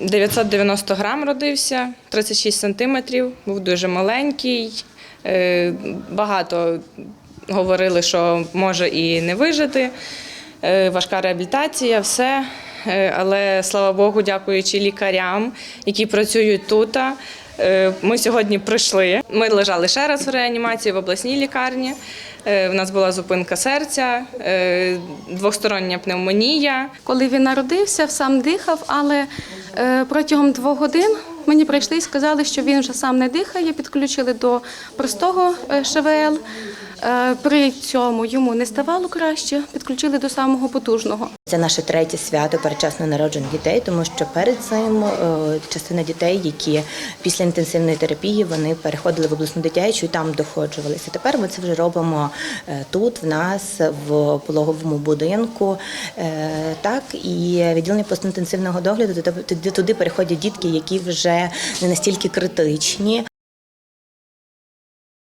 990 грам родився, 36 сантиметрів, був дуже маленький. Е, Багато говорили, що може і не вижити. Е, Важка реабілітація, все. Е, Але слава Богу, дякуючи лікарям, які працюють тут. Ми сьогодні прийшли. Ми лежали ще раз в реанімації в обласній лікарні. У нас була зупинка серця, двостороння пневмонія. Коли він народився, сам дихав, але протягом двох годин мені прийшли і сказали, що він вже сам не дихає, підключили до простого е, ШВЛ. Е, При цьому йому не ставало краще, підключили до самого потужного. Це наше третє свято передчасно народжених дітей, тому що перед цим е, частина дітей, які після інтенсивної терапії вони переходили в обласну дитячу і там доходжувалися. Тепер ми це вже робимо тут, в нас, в пологовому будинку. Так, і відділення постінтенсивного догляду туди переходять дітки, які вже не настільки критичні.